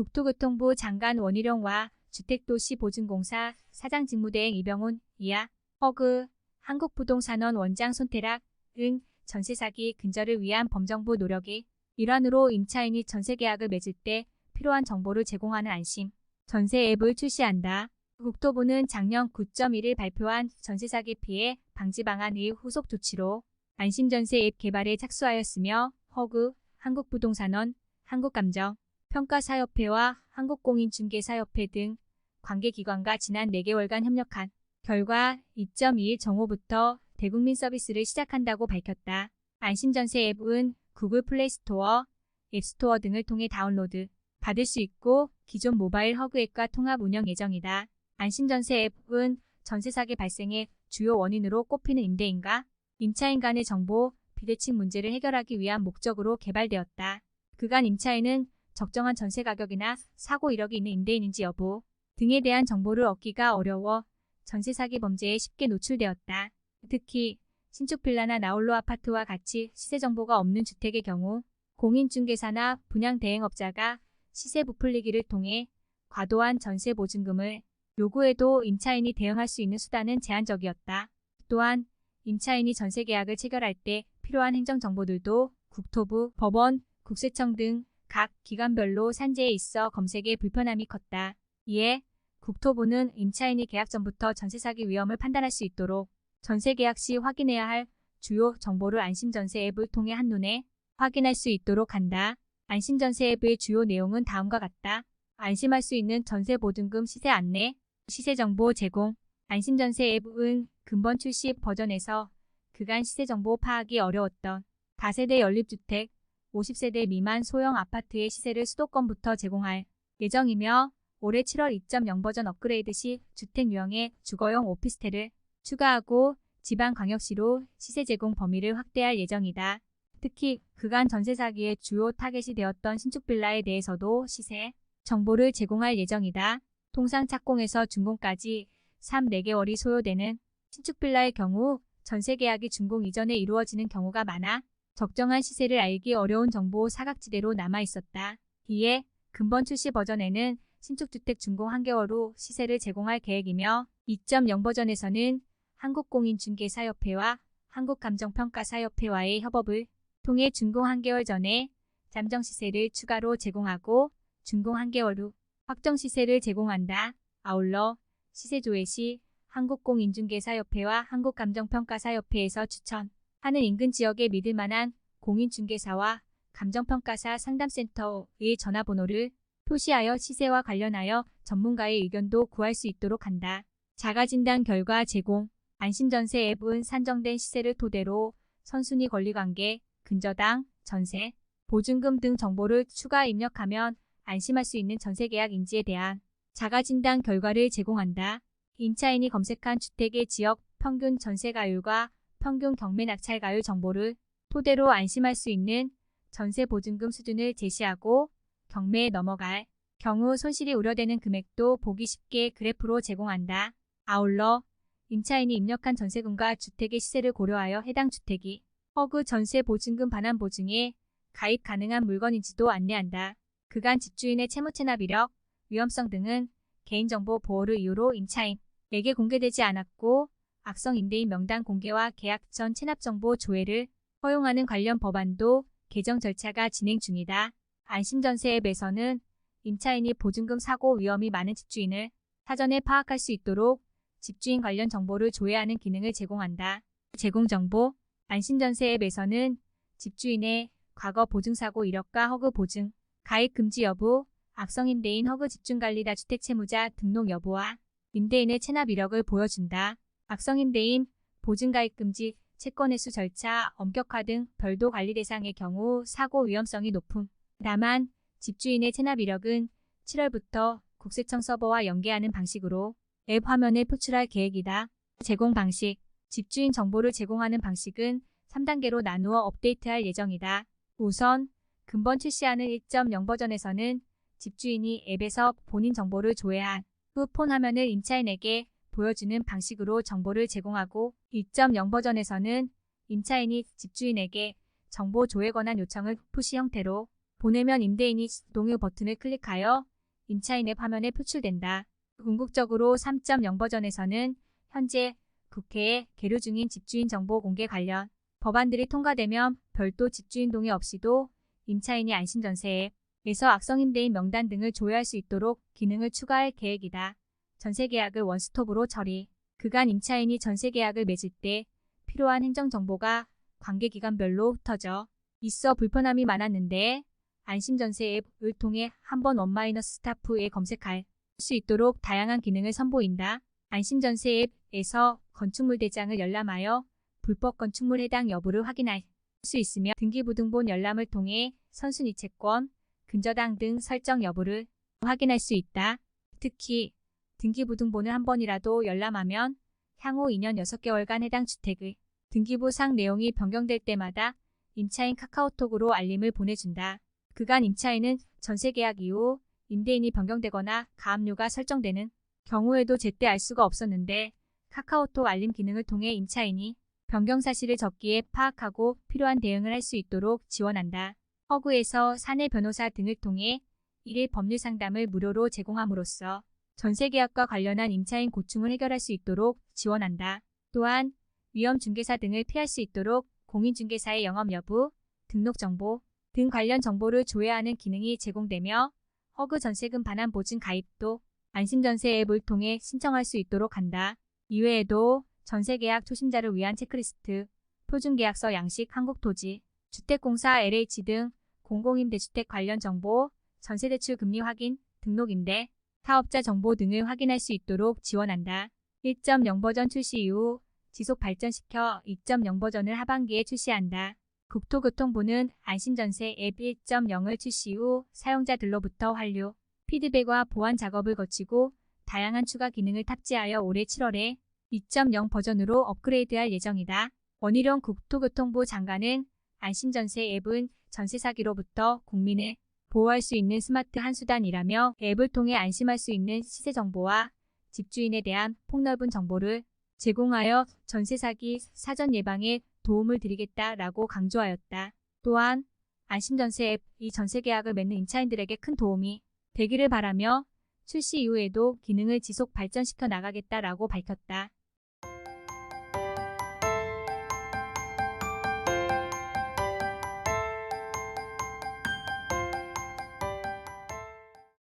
국토교통부 장관 원희룡과 주택도시보증공사 사장 직무대행 이병훈, 이하, 허그, 한국부동산원 원장 손태락 응 전세 사기 근절을 위한 범정부 노력의 일환으로 임차인이 전세 계약을 맺을 때 필요한 정보를 제공하는 안심 전세 앱을 출시한다. 국토부는 작년 9.1일 발표한 전세 사기 피해 방지 방안의 후속 조치로 안심 전세 앱 개발에 착수하였으며 허그, 한국부동산원, 한국감정, 평가사협회와 한국공인중개사협회 등 관계기관과 지난 4개월간 협력한 결과 2.2일 정오부터 대국민 서비스를 시작한다고 밝혔다. 안심전세 앱은 구글 플레이스토어, 앱스토어 등을 통해 다운로드, 받을 수 있고 기존 모바일 허그 앱과 통합 운영 예정이다. 안심전세 앱은 전세 사기 발생의 주요 원인으로 꼽히는 임대인과 임차인 간의 정보, 비대칭 문제를 해결하기 위한 목적으로 개발되었다. 그간 임차인은 적정한 전세 가격이나 사고 이력이 있는 임대인인지 여부 등에 대한 정보를 얻기가 어려워 전세 사기 범죄에 쉽게 노출되었다. 특히 신축 빌라나 나홀로 아파트와 같이 시세 정보가 없는 주택의 경우 공인중개사나 분양 대행업자가 시세 부풀리기를 통해 과도한 전세 보증금을 요구해도 임차인이 대응할 수 있는 수단은 제한적이었다. 또한 임차인이 전세 계약을 체결할 때 필요한 행정 정보들도 국토부, 법원, 국세청 등 각 기관별로 산재에 있어 검색에 불편함이 컸다. 이에 국토부는 임차인이 계약 전부터 전세 사기 위험을 판단할 수 있도록 전세 계약 시 확인해야 할 주요 정보를 안심전세 앱을 통해 한눈에 확인할 수 있도록 한다. 안심전세 앱의 주요 내용은 다음과 같다. 안심할 수 있는 전세 보증금 시세 안내, 시세 정보 제공, 안심전세 앱은 근본 출시 버전에서 그간 시세 정보 파악이 어려웠던 다세대 연립주택, 50세대 미만 소형 아파트의 시세를 수도권부터 제공할 예정이며 올해 7월 2.0 버전 업그레이드 시 주택 유형의 주거용 오피스텔을 추가하고 지방광역시로 시세 제공 범위를 확대할 예정이다. 특히 그간 전세 사기의 주요 타겟이 되었던 신축 빌라에 대해서도 시세 정보를 제공할 예정이다. 통상 착공에서 준공까지 3, 4개월이 소요되는 신축 빌라의 경우 전세 계약이 준공 이전에 이루어지는 경우가 많아 적정한 시세를 알기 어려운 정보 사각지대로 남아 있었다. 이에 근본 출시 버전에는 신축주택 준공 1개월 후 시세를 제공할 계획이며 2.0 버전에서는 한국공인중개사협회와 한국감정평가사협회와의 협업을 통해 준공 1개월 전에 잠정 시세를 추가로 제공하고 준공 1개월 후 확정 시세를 제공한다. 아울러 시세 조회 시 한국공인중개사협회와 한국감정평가사협회에서 추천 하는 인근 지역에 믿을 만한 공인중개사와 감정평가사 상담센터의 전화번호를 표시하여 시세와 관련하여 전문가의 의견도 구할 수 있도록 한다. 자가진단 결과 제공, 안심전세 앱은 산정된 시세를 토대로 선순위 권리관계, 근저당, 전세, 보증금 등 정보를 추가 입력하면 안심할 수 있는 전세계약 인지에 대한 자가진단 결과를 제공한다. 임차인이 검색한 주택의 지역 평균 전세가율과 평균 경매 낙찰가율 정보를 토대로 안심할 수 있는 전세 보증금 수준을 제시하고 경매에 넘어갈 경우 손실이 우려되는 금액도 보기 쉽게 그래프로 제공한다. 아울러 임차인이 입력한 전세금과 주택의 시세를 고려하여 해당 주택이 허그 전세 보증금 반환 보증에 가입 가능한 물건인지도 안내한다. 그간 집주인의 채무 체납 이력, 위험성 등은 개인정보 보호를 이유로 임차인에게 공개되지 않았고 악성 임대인 명단 공개와 계약 전 체납 정보 조회를 허용하는 관련 법안도 개정 절차가 진행 중이다. 안심전세 앱에서는 임차인이 보증금 사고 위험이 많은 집주인을 사전에 파악할 수 있도록 집주인 관련 정보를 조회하는 기능을 제공한다. 제공 정보 안심전세 앱에서는 집주인의 과거 보증사고 이력과 허그 보증, 가입 금지 여부, 악성 임대인 허그 집중관리 다 주택 채무자 등록 여부와 임대인의 체납 이력을 보여준다. 악성 임대인, 보증가입 금지, 채권 회수 절차, 엄격화 등 별도 관리 대상의 경우 사고 위험성이 높음. 다만 집주인의 체납 이력은 7월부터 국세청 서버와 연계하는 방식으로 앱 화면에 표출할 계획이다. 제공 방식 집주인 정보를 제공하는 방식은 3단계로 나누어 업데이트할 예정이다. 우선 근본 출시하는 1.0 버전에서는 집주인이 앱에서 본인 정보를 조회한 후 폰 화면을 임차인에게 보여주는 방식으로 정보를 제공하고 2.0 버전에서는 임차인이 집주인에게 정보 조회 권한 요청을 푸시 형태로 보내면 임대인이 동의 버튼을 클릭하여 임차인 앱 화면에 표출된다. 궁극적으로 3.0 버전에서는 현재 국회에 계류 중인 집주인 정보 공개 관련 법안들이 통과되면 별도 집주인 동의 없이도 임차인이 안심전세 앱에서 악성임대인 명단 등을 조회할 수 있도록 기능을 추가할 계획이다. 전세계약을 원스톱으로 처리. 그간 임차인이 전세계약을 맺을 때 필요한 행정정보가 관계기관별로 흩어져 있어 불편함이 많았는데 안심전세 앱을 통해 한번 원마이너스 스타프에 검색할 수 있도록 다양한 기능을 선보인다. 안심전세 앱에서 건축물 대장을 열람하여 불법 건축물 해당 여부를 확인할 수 있으며 등기부등본 열람을 통해 선순위 채권, 근저당 등 설정 여부를 확인할 수 있다. 특히 등기부등본을 한 번이라도 열람하면 향후 2년 6개월간 해당 주택의 등기부상 내용이 변경될 때마다 임차인 카카오톡으로 알림을 보내준다. 그간 임차인은 전세계약 이후 임대인이 변경되거나 가압류가 설정되는 경우에도 제때 알 수가 없었는데 카카오톡 알림 기능을 통해 임차인이 변경 사실을 적기에 파악하고 필요한 대응을 할 수 있도록 지원한다. 허구에서 사내 변호사 등을 통해 일일 법률 상담을 무료로 제공함으로써 전세계약과 관련한 임차인 고충을 해결할 수 있도록 지원한다. 또한 위험 중개사 등을 피할 수 있도록 공인중개사의 영업 여부, 등록 정보 등 관련 정보를 조회하는 기능이 제공되며 허그 전세금 반환 보증 가입도 안심전세 앱을 통해 신청할 수 있도록 한다. 이외에도 전세계약 초심자를 위한 체크리스트, 표준계약서 양식 한국토지, 주택공사 LH 등 공공임대주택 관련 정보, 전세대출 금리 확인, 등록임대, 사업자 정보 등을 확인할 수 있도록 지원한다. 1.0 버전 출시 이후 지속 발전시켜 2.0 버전을 하반기에 출시한다. 국토교통부는 안심전세 앱 1.0을 출시 후 사용자들로부터 완료, 피드백과 보완 작업을 거치고 다양한 추가 기능을 탑재하여 올해 7월에 2.0 버전으로 업그레이드할 예정이다. 원희룡 국토교통부 장관은 안심전세 앱은 전세 사기로부터 국민을 보호할 수 있는 스마트 한수단이라며 앱을 통해 안심할 수 있는 시세 정보와 집주인에 대한 폭넓은 정보를 제공하여 전세 사기 사전 예방에 도움을 드리겠다라고 강조하였다. 또한 안심전세 앱 이 전세 계약을 맺는 임차인들에게 큰 도움이 되기를 바라며 출시 이후에도 기능을 지속 발전시켜 나가겠다라고 밝혔다.